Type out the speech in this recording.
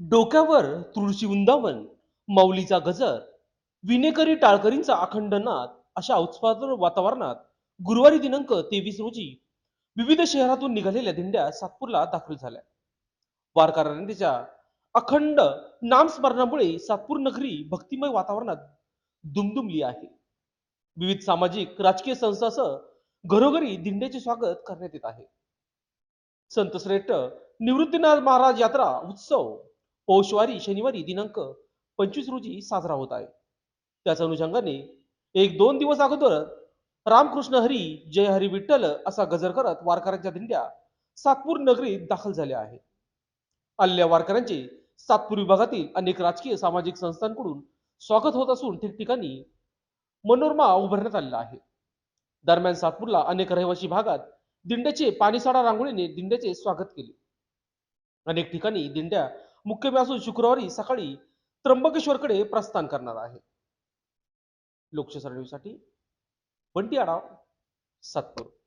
डोक्यावर तुळशी वृंदावन माऊलीचा गजर विनेकरी टाळकरींचा अखंड नाद अशा उत्स्फूर्त वातावरणात गुरुवारी दिनांक तेवीस रोजी विविध शहरातून निघालेल्या दिंड्या सातपूरला दाखल झाल्या. वारकऱ्यांच्या अखंड नामस्मरणामुळे सातपूर नगरी भक्तिमय वातावरणात दुमदुमली आहे. विविध सामाजिक राजकीय संस्थासह घरोघरी दिंड्याचे स्वागत करण्यात येत आहे. संतश्रेष्ठ निवृत्तीनाथ महाराज यात्रा उत्सव पौषवारी शनिवारी दिनांक पंचवीस रोजी साजरा होत आहे. त्याच अनुषंगाने एक दोन दिवस अगोदर रामकृष्ण हरी जय हरी विठ्ठल असा गजर करत वारकऱ्यांच्या दिंड्या सातपूर नगरीत दाखल झाल्या आहेत आलेल्या वारकऱ्यांचे सातपूर विभागातील अनेक राजकीय सामाजिक संस्थांकडून स्वागत होत असून ठिकठिकाणी मनोरमा उभारण्यात आलेला आहे. दरम्यान सातपूरला अनेक रहिवासी भागात दिंड्याचे पाणीसाडा रांगोळीने दिंड्याचे स्वागत केले. अनेक ठिकाणी दिंड्या मुक्कामी असून शुक्रवारी सकाळी त्र्यंबकेश्वरकडे प्रस्थान करणार आहे. लोकशाही साठी बंटी आढाव सातपूर.